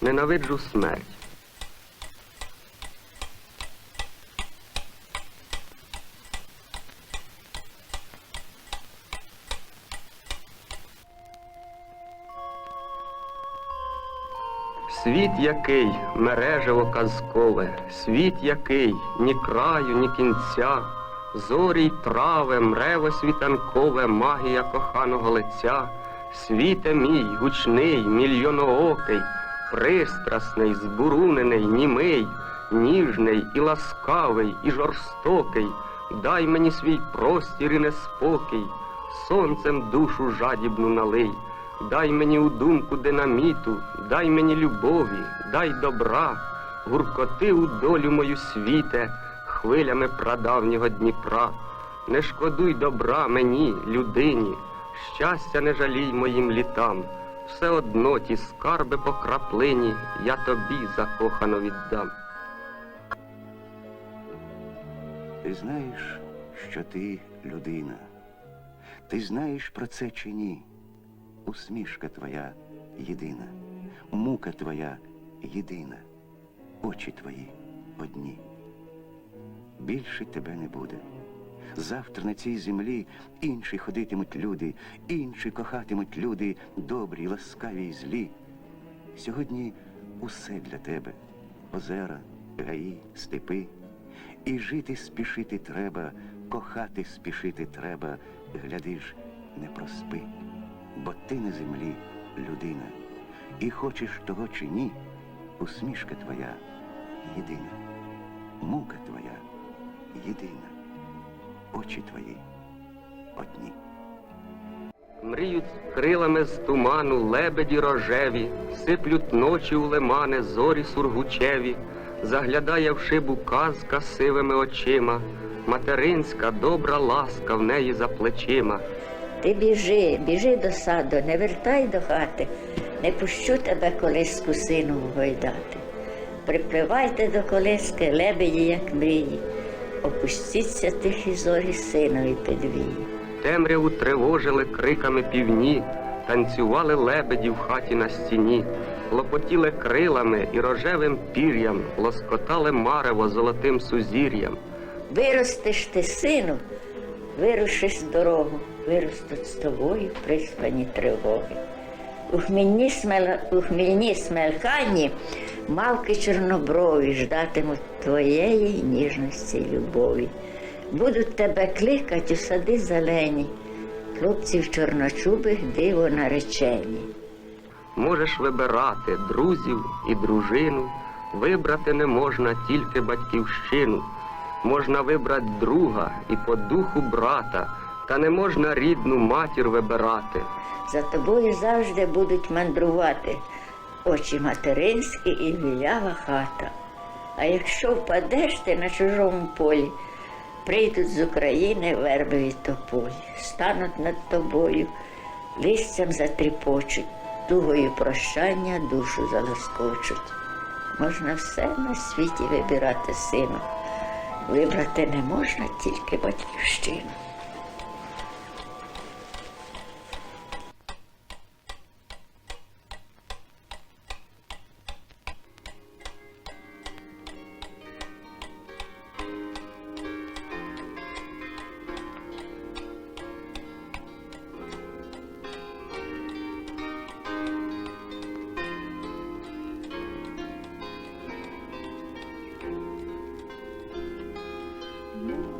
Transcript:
Ненавиджу смерть. Світ який, мережево казкове, світ який, ні краю, ні кінця, зорі й трави, мрево світанкове, магія коханого лиця, світе мій, гучний, мільйоноокий, пристрасний, збурунений, німий, ніжний і ласкавий, і жорстокий, дай мені свій простір і неспокій, сонцем душу жадібну налий. Дай мені у думку динаміту, дай мені любові, дай добра, гуркоти у долю мою світе, хвилями прадавнього Дніпра. Не шкодуй добра мені, людині, щастя не жалій моїм літам. Все одно ті скарби по краплині я тобі закохано віддам. Ти знаєш, що ти людина. Ти знаєш про це чи ні? Усмішка твоя єдина, мука твоя єдина, очі твої одні. Більше тебе не буде. Завтра на цій землі інші ходитимуть люди, інші кохатимуть люди, добрі, ласкаві й злі. Сьогодні усе для тебе. Озера, гаї, степи. І жити спішити треба, кохати спішити треба, гляди ж, не проспи, бо ти на землі людина, і хочеш того чи ні, усмішка твоя єдина, мука твоя єдина, очі твої одні. Мріють крилами з туману лебеді рожеві, сиплють ночі у лимани, зорі сургучеві, заглядає в шибу казка сивими очима, материнська добра ласка в неї за плечима. Ти біжи, біжи до саду, не вертай до хати, не пущу тебе колиску сину вгойдати. Припливайте до колиски, лебеді, як мрії, опустіться тихі зорі синові підвії. Темряву тривожили криками півні, танцювали лебеді в хаті на стіні, лопотіли крилами і рожевим пір'ям, лоскотали марево золотим сузір'ям. Виростеш ти, сину, вирушиш дорогу, виростуть з тобою приспані тривоги. У хмільні, смела, у хмільні смелканні мавки чорноброві ждатимуть твоєї ніжності й любові. Будуть тебе кликать у сади зелені, хлопців чорночубих диво наречені. Можеш вибирати друзів і дружину, вибрати не можна тільки батьківщину. Можна вибрати друга і по духу брата, та не можна рідну матір вибирати. За тобою завжди будуть мандрувати очі материнські і білява хата. А якщо впадеш ти на чужому полі, прийдуть з України вербові тополі, стануть над тобою, листям затріпочуть, тугою прощання душу залоскочуть. Можна все на світі вибирати сину. Вибрати не можна тільки батьківщину. you.